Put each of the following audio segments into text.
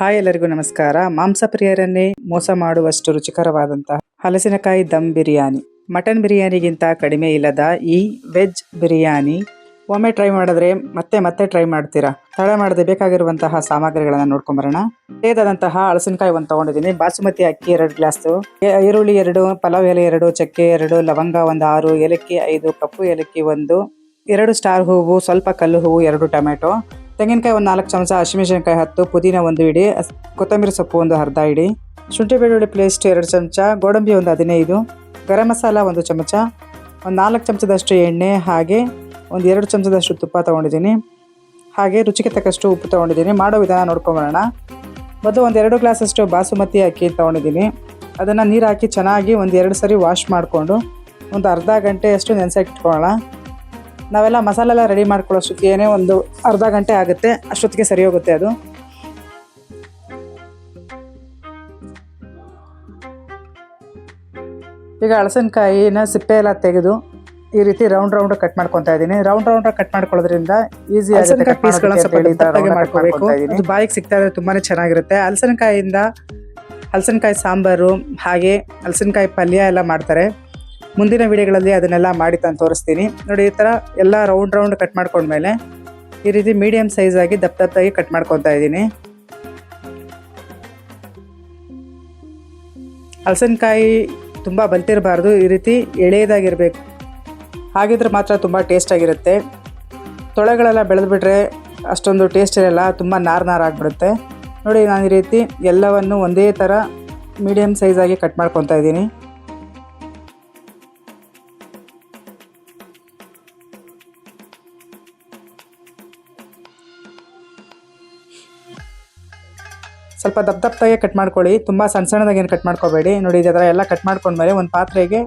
Hi ಎಲ್ಲರಿಗೂ ನಮಸ್ಕಾರ. ಮಾಂಸ ಪ್ರಿಯರನ್ನೇ, ಮೋಸ ಮಾಡುವಷ್ಟು ರುಚಿಕರವಾದಂತಹ ಹಲಸಿನಕಾಯಿ ದಮ್ ಬಿರಿಯಾನಿ. ಮಟನ್ ಬಿರಿಯಾನಿಗಿಂತ ಕಡಿಮೆ ಇಲ್ಲದ ಈ ವೆಜ್ ಬಿರಿಯಾನಿ. ಒಮ್ಮೆ ಟ್ರೈ ಮಾಡಿದ್ರೆ ಮತ್ತೆ ಮತ್ತೆ ಟ್ರೈ ಮಾಡ್ತೀರಾ? ತಡ ಮಾಡದೆ ಬೇಕಾಗಿರುವಂತಹ ಸಾಮಗ್ರಿಗಳನ್ನ ನೋಡ್ಕೊಂಬರೋಣ. ತೇದಾದಂತಹ ಹಲಸಿನಕಾಯಿ ಒಂದು ತಗೊಂಡಿದ್ದೀನಿ. ಬಾಸುಮತಿ ಅಕ್ಕಿ ಎರಡು ಗ್ಲಾಸು. ಈರುಳ್ಳಿ ಎರಡು, ಪಲಾವ್ ಎಲೆ ಎರಡು, ಚಕ್ಕೆ ಎರಡು, ಲವಂಗ ಒಂದು ಆರು, ಏಲಕ್ಕಿ ಐದು, ಕಪ್ಪು ಏಲಕ್ಕಿ ಒಂದು, ಎರಡು ಸ್ಟಾರ್ ಹೂವು, ಸ್ವಲ್ಪ ಕಲ್ಲು ಹೂವು, ಎರಡು ಟೊಮೆಟೊ. ತೆಂಗಿನಕಾಯಿ ಒಂದು ನಾಲ್ಕು ಚಮಚ, ಹಸಿಮೆಣಸಿನಕಾಯಿ ಹತ್ತು, ಪುದೀನ ಒಂದು ಇಡಿ ಕೊತ್ತಂಬರಿ ಸೊಪ್ಪು ಒಂದು ಅರ್ಧ ಇಡಿ ಶುಂಠಿ ಬೆಳ್ಳುಳ್ಳಿ ಪೇಸ್ಟ್ ಎರಡು ಚಮಚ, ಗೋಡಂಬಿ ಒಂದು ಹದಿನೈದು, ಗರಂ ಮಸಾಲ ಒಂದು ಚಮಚ, ಒಂದು ನಾಲ್ಕು ಚಮಚದಷ್ಟು ಎಣ್ಣೆ, ಹಾಗೆ ಒಂದು ಎರಡು ಚಮಚದಷ್ಟು ತುಪ್ಪ ತೊಗೊಂಡಿದ್ದೀನಿ. ಹಾಗೆ ರುಚಿಗೆ ತಕ್ಕಷ್ಟು ಉಪ್ಪು ತೊಗೊಂಡಿದ್ದೀನಿ. ಮಾಡೋ ವಿಧಾನ ನೋಡ್ಕೊಂಬರೋಣ. ಮೊದಲು ಒಂದು ಎರಡು ಗ್ಲಾಸಷ್ಟು ಬಾಸುಮತಿ ಅಕ್ಕಿ ತೊಗೊಂಡಿದ್ದೀನಿ. ಅದನ್ನು ನೀರು ಹಾಕಿ ಚೆನ್ನಾಗಿ ಒಂದು ಎರಡು ಸರಿ ವಾಶ್ ಮಾಡಿಕೊಂಡು ಒಂದು ಅರ್ಧ ಗಂಟೆಯಷ್ಟು ನೆನೆಸಾಕಿಟ್ಕೊಳ್ಳೋಣ ನಾವೆಲ್ಲ ಮಸಾಲೆ ಎಲ್ಲ ರೆಡಿ ಏನೇ ಒಂದು ಅರ್ಧ ಗಂಟೆ ಆಗುತ್ತೆ ಅಷ್ಟೊತ್ತಿಗೆ ಸರಿ ಹೋಗುತ್ತೆ ಅದು. ಈಗ ಹಳಸಿನಕಾಯಿನ ಸಿಪ್ಪೆ ಎಲ್ಲ ತೆಗೆದು ಈ ರೀತಿ ರೌಂಡ್ ರೌಂಡ್ ಕಟ್ ಮಾಡ್ಕೊತಾ ಇದ್ದೀನಿ. ರೌಂಡ್ ರೌಂಡ್ ಕಟ್ ಮಾಡ್ಕೊಳ್ಳೋದ್ರಿಂದ ಈಸಿ ಮಾಡ್ಕೋಬೇಕು ಬಾಯಿಗೆ ಸಿಗ್ತಾ ಇದ್ರೆ ತುಂಬಾನೇ ಚೆನ್ನಾಗಿರುತ್ತೆ. ಹಲಸಿನಕಾಯಿಯಿಂದ ಹಲಸಿನಕಾಯಿ ಸಾಂಬಾರು ಹಾಗೆ ಹಲಸಿನಕಾಯಿ ಪಲ್ಯ ಎಲ್ಲ ಮಾಡ್ತಾರೆ. ಮುಂದಿನ ವಿಡಿಯೋಗಳಲ್ಲಿ ಅದನ್ನೆಲ್ಲ ಮಾಡಿ ತಾನು ತೋರಿಸ್ತೀನಿ. ನೋಡಿ, ಈ ಥರ ಎಲ್ಲ ರೌಂಡ್ ರೌಂಡ್ ಕಟ್ ಮಾಡ್ಕೊಂಡ್ಮೇಲೆ ಈ ರೀತಿ ಮೀಡಿಯಮ್ ಸೈಜಾಗಿ ದಪ್ಪ ದಪ್ಪಾಗಿ ಕಟ್ ಮಾಡ್ಕೊತಾ ಇದ್ದೀನಿ. ಹಲಸಿನಕಾಯಿ ತುಂಬ ಬಲ್ತಿರಬಾರ್ದು. ಈ ರೀತಿ ಎಳೆಯದಾಗಿರಬೇಕು. ಹಾಗಿದ್ರೆ ಮಾತ್ರ ತುಂಬ ಟೇಸ್ಟಾಗಿರುತ್ತೆ ತೊಳೆಗಳೆಲ್ಲ ಬೆಳೆದ್ಬಿಟ್ರೆ ಅಷ್ಟೊಂದು ಟೇಸ್ಟ್ ಇರಲ್ಲ, ತುಂಬ ನಾರು ನಾರು ಆಗಿಬಿಡುತ್ತೆ. ನೋಡಿ, ನಾನು ಈ ರೀತಿ ಎಲ್ಲವನ್ನು ಒಂದೇ ಥರ ಮೀಡಿಯಮ್ ಸೈಜಾಗಿ ಕಟ್ ಮಾಡ್ಕೊತಾ ಇದ್ದೀನಿ. ಸ್ವಲ್ಪ ದಪ್ಪ ದಪ್ಪದಾಗೆ ಕಟ್ ಮಾಡ್ಕೊಳ್ಳಿ. ತುಂಬ ಸಣ್ಣ ಸಣ್ಣದಾಗೇನು ಕಟ್ ಮಾಡ್ಕೋಬೇಡಿ. ನೋಡಿ ಥರ ಎಲ್ಲ ಕಟ್ ಮಾಡ್ಕೊಂಡ್ಮೇಲೆ ಒಂದು ಪಾತ್ರೆಗೆ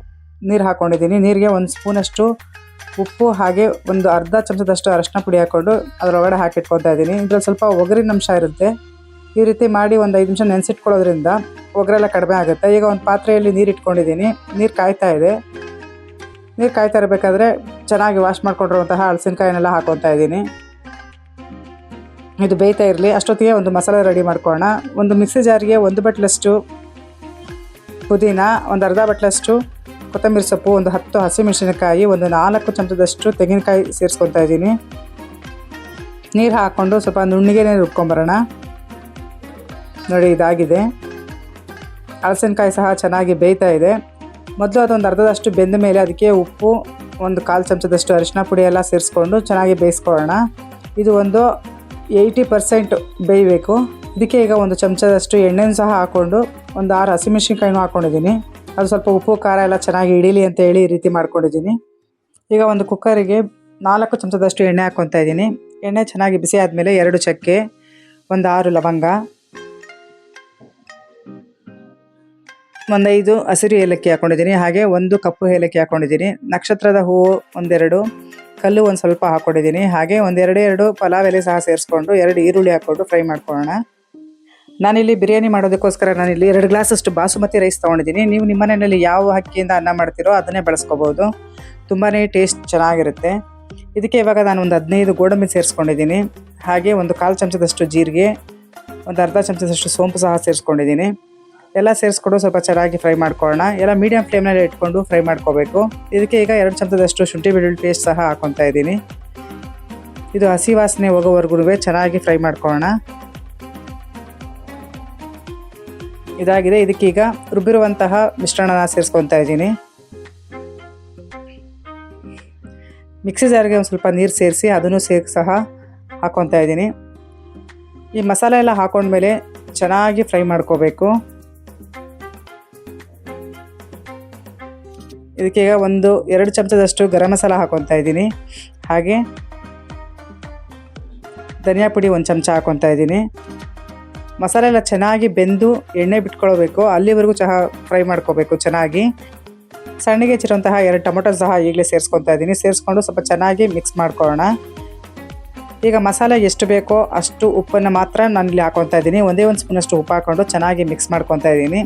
ನೀರು ಹಾಕ್ಕೊಂಡಿದ್ದೀನಿ ನೀರಿಗೆ ಒಂದು ಸ್ಪೂನಷ್ಟು ಉಪ್ಪು ಹಾಗೆ ಒಂದು ಅರ್ಧ ಚಮಚದಷ್ಟು ಅರಶಿನ ಪುಡಿ ಹಾಕ್ಕೊಂಡು ಅದರೊಳಗಡೆ ಹಾಕಿಟ್ಕೊತಾ ಇದ್ದೀನಿ. ಇದ್ರಲ್ಲಿ ಸ್ವಲ್ಪ ಒಗರಿನ ಅಂಶ ಇರುತ್ತೆ. ಈ ರೀತಿ ಮಾಡಿ ಒಂದು ಐದು ನಿಮಿಷ ನೆನೆಸಿಟ್ಕೊಳ್ಳೋದ್ರಿಂದ ಒಗರೆಲ್ಲ ಕಡಿಮೆ ಆಗುತ್ತೆ. ಈಗ ಒಂದು ಪಾತ್ರೆಯಲ್ಲಿ ನೀರು ಇಟ್ಕೊಂಡಿದ್ದೀನಿ. ನೀರು ಕಾಯ್ತಾ ಇದೆ. ನೀರು ಕಾಯ್ತಾ ಇರಬೇಕಾದ್ರೆ ಚೆನ್ನಾಗಿ ವಾಶ್ ಮಾಡ್ಕೊಂಡಿರುವಂತಹ ಹಲಸಿನಕಾಯಿನೆಲ್ಲ ಹಾಕೊತಾ ಇದ್ದೀನಿ. ಇದು ಬೇಯ್ತಾ ಇರಲಿ. ಅಷ್ಟೊತ್ತಿಗೆ ಒಂದು ಮಸಾಲೆ ರೆಡಿ ಮಾಡ್ಕೊಳ್ಳೋಣ. ಒಂದು ಮಿಕ್ಸಿ ಜಾರಿಗೆ ಒಂದು ಬಟ್ಲಷ್ಟು ಪುದೀನ, ಒಂದು ಅರ್ಧ ಬಟ್ಲಷ್ಟು ಕೊತ್ತಂಬರಿ ಸೊಪ್ಪು, ಒಂದು ಹತ್ತು ಹಸಿಮೆಣಸಿನಕಾಯಿ, ಒಂದು ನಾಲ್ಕು ಚಮಚದಷ್ಟು ತೆಂಗಿನಕಾಯಿ ಸೇರಿಸ್ಕೊತಾ ಇದ್ದೀನಿ. ನೀರು ಹಾಕ್ಕೊಂಡು ಸ್ವಲ್ಪ ನುಣ್ಣಿಗೆ ರುಬ್ಕೊಂಬರೋಣ. ನೋಡಿ, ಇದಾಗಿದೆ. ಹಲಸಿನಕಾಯಿ ಸಹ ಚೆನ್ನಾಗಿ ಬೇಯ್ತಾ ಇದೆ. ಮೊದಲು ಅದೊಂದು ಅರ್ಧದಷ್ಟು ಬೆಂದ ಮೇಲೆ ಅದಕ್ಕೆ ಉಪ್ಪು, ಒಂದು ಕಾಲು ಚಮಚದಷ್ಟು ಅರಿಶಿನ ಪುಡಿ ಎಲ್ಲ ಸೇರಿಸ್ಕೊಂಡು ಚೆನ್ನಾಗಿ ಬೇಯಿಸ್ಕೊಳ್ಳೋಣ. ಇದು ಒಂದು ಏಯ್ಟಿ ಪರ್ಸೆಂಟ್ ಬೇಯಬೇಕು. ಇದಕ್ಕೆ ಈಗ ಒಂದು ಚಮಚದಷ್ಟು ಎಣ್ಣೆನೂ ಸಹ ಹಾಕ್ಕೊಂಡು ಒಂದು ಆರು ಹಸಿಮೆಣ್ಸಿನ್ಕಾಯಿನೂ ಹಾಕ್ಕೊಂಡಿದ್ದೀನಿ ಅದು ಸ್ವಲ್ಪ ಉಪ್ಪು, ಖಾರ ಎಲ್ಲ ಚೆನ್ನಾಗಿ ಹಿಡೀಲಿ ಅಂತ ಹೇಳಿ ಈ ರೀತಿ ಮಾಡ್ಕೊಂಡಿದ್ದೀನಿ. ಈಗ ಒಂದು ಕುಕ್ಕರಿಗೆ ನಾಲ್ಕು ಚಮಚದಷ್ಟು ಎಣ್ಣೆ ಹಾಕ್ಕೊತಾ ಇದ್ದೀನಿ. ಎಣ್ಣೆ ಚೆನ್ನಾಗಿ ಬಿಸಿ ಆದಮೇಲೆ ಎರಡು ಚಕ್ಕೆ, ಒಂದು ಆರು ಲವಂಗ ಒಂದೈದು ಹಸಿರು ಏಲಕ್ಕಿ ಹಾಕ್ಕೊಂಡಿದ್ದೀನಿ ಹಾಗೆ ಒಂದು ಕಪ್ಪು ಏಲಕ್ಕಿ ಹಾಕ್ಕೊಂಡಿದ್ದೀನಿ ನಕ್ಷತ್ರದ ಹೂವು ಒಂದೆರಡು ಕಲ್ಲು ಒಂದು ಸ್ವಲ್ಪ ಹಾಕ್ಕೊಂಡಿದ್ದೀನಿ ಹಾಗೆ ಒಂದೆರಡು ಎರಡು ಪಲಾವ್ ಎಲೆ ಸಹ ಸೇರಿಸ್ಕೊಂಡು ಎರಡು ಈರುಳ್ಳಿ ಹಾಕ್ಕೊಂಡು ಫ್ರೈ ಮಾಡ್ಕೊಳ್ಳೋಣ. ನಾನಿಲ್ಲಿ ಬಿರಿಯಾನಿ ಮಾಡೋದಕ್ಕೋಸ್ಕರ ನಾನಿಲ್ಲಿ ಎರಡು ಗ್ಲಾಸಷ್ಟು ಬಾಸುಮತಿ ರೈಸ್ ತೊಗೊಂಡಿದ್ದೀನಿ ನೀವು ನಿಮ್ಮ ಮನೆಯಲ್ಲಿ ಯಾವ ಅಕ್ಕಿಯಿಂದ ಅನ್ನ ಮಾಡ್ತೀರೋ ಅದನ್ನೇ ಬಳಸ್ಕೋಬೋದು. ತುಂಬಾ ಟೇಸ್ಟ್ ಚೆನ್ನಾಗಿರುತ್ತೆ. ಇದಕ್ಕೆ ಇವಾಗ ನಾನು ಒಂದು ಹದಿನೈದು ಗೋಡಂಬಿ ಸೇರಿಸ್ಕೊಂಡಿದ್ದೀನಿ ಹಾಗೆ ಒಂದು ಕಾಲು ಚಮಚದಷ್ಟು ಜೀರಿಗೆ, ಒಂದು ಅರ್ಧ ಚಮಚದಷ್ಟು ಸೋಂಪು ಸಹ ಸೇರಿಸ್ಕೊಂಡಿದ್ದೀನಿ ಎಲ್ಲ ಸೇರಿಸ್ಕೊಂಡು ಸ್ವಲ್ಪ ಚೆನ್ನಾಗಿ ಫ್ರೈ ಮಾಡ್ಕೊಳ್ಳೋಣ. ಎಲ್ಲ ಮೀಡಿಯಂ ಫ್ಲೇಮ್ನಲ್ಲಿ ಇಟ್ಕೊಂಡು ಫ್ರೈ ಮಾಡ್ಕೋಬೇಕು. ಇದಕ್ಕೆ ಈಗ ಎರಡು ಚಮಚದಷ್ಟು ಶುಂಠಿ ಬೆಳ್ಳುಳ್ಳಿ ಪೇಸ್ಟ್ ಸಹ ಹಾಕೊತಾ ಇದ್ದೀನಿ. ಇದು ಹಸಿ ವಾಸನೆ ಹೋಗೋವರೆಗೂ ಚೆನ್ನಾಗಿ ಫ್ರೈ ಮಾಡ್ಕೊಳ್ಳೋಣ. ಇದಾಗಿದೆ. ಇದಕ್ಕೀಗ ರುಬ್ಬಿರುವಂತಹ ಮಿಶ್ರಣನ ಸೇರಿಸ್ಕೊತಾ ಇದ್ದೀನಿ. ಮಿಕ್ಸಿ ಜಾರಿಗೆ ಒಂದು ಸ್ವಲ್ಪ ನೀರು ಸೇರಿಸಿ ಅದನ್ನು ಸೇರಿ ಸಹ ಹಾಕ್ಕೊತಾ ಇದ್ದೀನಿ. ಈ ಮಸಾಲೆ ಎಲ್ಲ ಹಾಕೊಂಡ್ಮೇಲೆ ಚೆನ್ನಾಗಿ ಫ್ರೈ ಮಾಡ್ಕೋಬೇಕು. ಇದಕ್ಕೆ ಈಗ ಒಂದು, ಎರಡು ಚಮಚದಷ್ಟು ಗರಂ ಮಸಾಲ ಹಾಕೊತಾ ಇದ್ದೀನಿ. ಹಾಗೆ ಧನಿಯಾ ಪುಡಿ ಒಂದು ಚಮಚ ಹಾಕೊತಾ ಇದ್ದೀನಿ. ಮಸಾಲೆ ಎಲ್ಲ ಚೆನ್ನಾಗಿ ಬೆಂದು ಎಣ್ಣೆ ಬಿಟ್ಕೊಳ್ಬೇಕು. ಅಲ್ಲಿವರೆಗೂ ಚಹಾ ಫ್ರೈ ಮಾಡ್ಕೋಬೇಕು ಚೆನ್ನಾಗಿ. ಸಣ್ಣಗೆ ಹೆಚ್ಚಿರುವಂತಹ ಎರಡು ಟೊಮೊಟೊ ಸಹ ಈಗಲೇ ಸೇರಿಸ್ಕೊತಾ ಇದ್ದೀನಿ. ಸೇರಿಸ್ಕೊಂಡು ಸ್ವಲ್ಪ ಚೆನ್ನಾಗಿ ಮಿಕ್ಸ್ ಮಾಡ್ಕೊಳ್ಳೋಣ. ಈಗ ಮಸಾಲೆ ಎಷ್ಟು ಬೇಕೋ ಅಷ್ಟು ಉಪ್ಪನ್ನು ಮಾತ್ರ ನಾನು ಇಲ್ಲಿ ಹಾಕೊತಾ ಇದ್ದೀನಿ. ಒಂದೇ ಒಂದು ಸ್ಪೂನಷ್ಟು ಉಪ್ಪು ಹಾಕ್ಕೊಂಡು ಚೆನ್ನಾಗಿ ಮಿಕ್ಸ್ ಮಾಡ್ಕೊತಾ ಇದ್ದೀನಿ.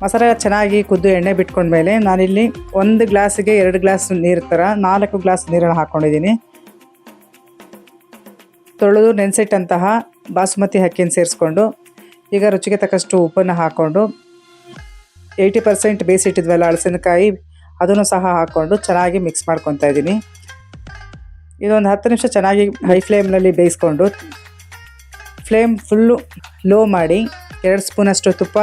ಮಸಾಲೆ ಚೆನ್ನಾಗಿ ಕುದ್ದು ಎಣ್ಣೆ ಬಿಟ್ಕೊಂಡ್ಮೇಲೆ ನಾನಿಲ್ಲಿ ಒಂದು ಗ್ಲಾಸಿಗೆ ಎರಡು ಗ್ಲಾಸ್ ನೀರು ಥರ ನಾಲ್ಕು ಗ್ಲಾಸ್ ನೀರನ್ನು ಹಾಕ್ಕೊಂಡಿದ್ದೀನಿ ತೊಳೆದು ನೆನೆಸಿಟ್ಟಂತಹ ಬಾಸುಮತಿ ಅಕ್ಕಿನ ಸೇರಿಸ್ಕೊಂಡು ಈಗ ರುಚಿಗೆ ತಕ್ಕಷ್ಟು ಉಪ್ಪನ್ನು ಹಾಕ್ಕೊಂಡು ಏಯ್ಟಿ ಪರ್ಸೆಂಟ್ ಬೇಯಿಸಿಟ್ಟಿದ್ವಲ್ಲ ಹಳಸಿನಕಾಯಿ ಅದನ್ನು ಸಹ ಹಾಕ್ಕೊಂಡು ಚೆನ್ನಾಗಿ ಮಿಕ್ಸ್ ಮಾಡ್ಕೊತಾ ಇದ್ದೀನಿ. ಇದೊಂದು ಹತ್ತು ನಿಮಿಷ ಚೆನ್ನಾಗಿ ಹೈ ಫ್ಲೇಮ್ನಲ್ಲಿ ಬೇಯಿಸ್ಕೊಂಡು ಫ್ಲೇಮ್ ಫುಲ್ಲು ಲೋ ಮಾಡಿ ಎರಡು ಸ್ಪೂನಷ್ಟು ತುಪ್ಪ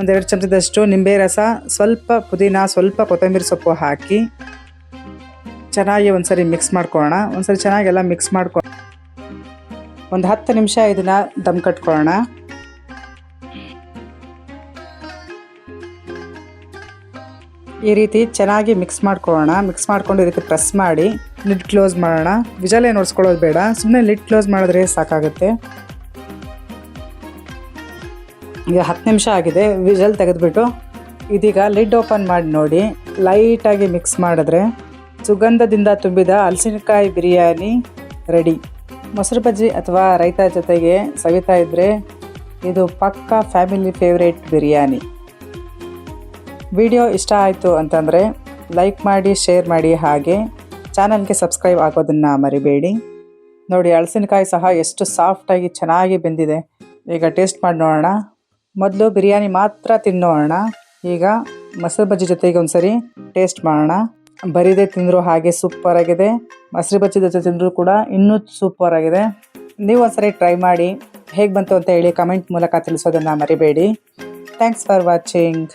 ಒಂದೆರಡು ಚಮಚದಷ್ಟು ನಿಂಬೆ ರಸ, ಸ್ವಲ್ಪ ಪುದೀನ, ಸ್ವಲ್ಪ ಕೊತ್ತಂಬರಿ ಸೊಪ್ಪು ಹಾಕಿ ಚೆನ್ನಾಗಿ ಒಂದ್ಸರಿ ಮಿಕ್ಸ್ ಮಾಡ್ಕೊಳ್ಳೋಣ ಒಂದ್ಸರಿ ಚೆನ್ನಾಗೆಲ್ಲ ಮಿಕ್ಸ್ ಮಾಡ್ಕೊ ಒಂದು ಹತ್ತು ನಿಮಿಷ ಇದನ್ನು ದಮ್ ಕಟ್ಕೊಳ್ಳೋಣ ಈ ರೀತಿ ಚೆನ್ನಾಗಿ ಮಿಕ್ಸ್ ಮಾಡ್ಕೊಳ್ಳೋಣ ಮಿಕ್ಸ್ ಮಾಡ್ಕೊಂಡು ಇದಕ್ಕೆ ಪ್ರೆಸ್ ಮಾಡಿ ಲಿಡ್ ಕ್ಲೋಸ್ ಮಾಡೋಣ. ವಿಜಲ್ ಏನು ಒಡ್ಸ್ಕೊಳ್ಳೋದು ಬೇಡ. ಸುಮ್ಮನೆ ಲಿಡ್ ಕ್ಲೋಸ್ ಮಾಡಿದ್ರೆ ಸಾಕಾಗುತ್ತೆ. ಈಗ ಹತ್ತು ನಿಮಿಷ ಆಗಿದೆ. ವಿಜಲ್ ತೆಗೆದುಬಿಟ್ಟು ಇದೀಗ ಲಿಡ್ ಓಪನ್ ಮಾಡಿ ನೋಡಿ. ಲೈಟಾಗಿ ಮಿಕ್ಸ್ ಮಾಡಿದ್ರೆ ಸುಗಂಧದಿಂದ ತುಂಬಿದ ಹಲಸಿನಕಾಯಿ ಬಿರಿಯಾನಿ ರೆಡಿ. ಮೊಸರು ಬಜ್ಜಿ ಅಥವಾ ರೈತ ಜೊತೆಗೆ ಸವಿತಾ ಇದ್ದರೆ ಇದು ಪಕ್ಕಾ ಫ್ಯಾಮಿಲಿ ಫೇವ್ರೇಟ್ ಬಿರಿಯಾನಿ. ವಿಡಿಯೋ ಇಷ್ಟ ಆಯಿತು ಅಂತಂದರೆ ಲೈಕ್ ಮಾಡಿ, ಶೇರ್ ಮಾಡಿ ಹಾಗೆ ಚಾನಲ್ಗೆ ಸಬ್ಸ್ಕ್ರೈಬ್ ಆಗೋದನ್ನು ಮರಿಬೇಡಿ. ನೋಡಿ ಹಳಸಿನಕಾಯಿ ಸಹ ಎಷ್ಟು ಸಾಫ್ಟಾಗಿ ಚೆನ್ನಾಗಿ ಬೆಂದಿದೆ. ಈಗ ಟೇಸ್ಟ್ ಮಾಡಿ ನೋಡೋಣ. ಮೊದಲು ಬಿರಿಯಾನಿ ಮಾತ್ರ ತಿನ್ನೋಣ. ಈಗ ಮೊಸರು ಬಜ್ಜಿ ಜೊತೆಗೆ ಒಂದ್ಸರಿ ಟೇಸ್ಟ್ ಮಾಡೋಣ. ಬರೀದೆ ತಿಂದರೂ ಹಾಗೆ ಸೂಪರ್ ಆಗಿದೆ. ಮೊಸರು ಬಜ್ಜಿ ಜೊತೆ ತಿಂದರೂ ಕೂಡ ಇನ್ನೂ ಸೂಪರ್ ಆಗಿದೆ. ನೀವು ಒಂದ್ಸರಿ ಟ್ರೈ ಮಾಡಿ ಹೇಗೆ ಬಂತು ಅಂತ ಹೇಳಿ ಕಮೆಂಟ್ ಮೂಲಕ ತಿಳಿಸೋದನ್ನು ಮರಿಬೇಡಿ. Thanks for watching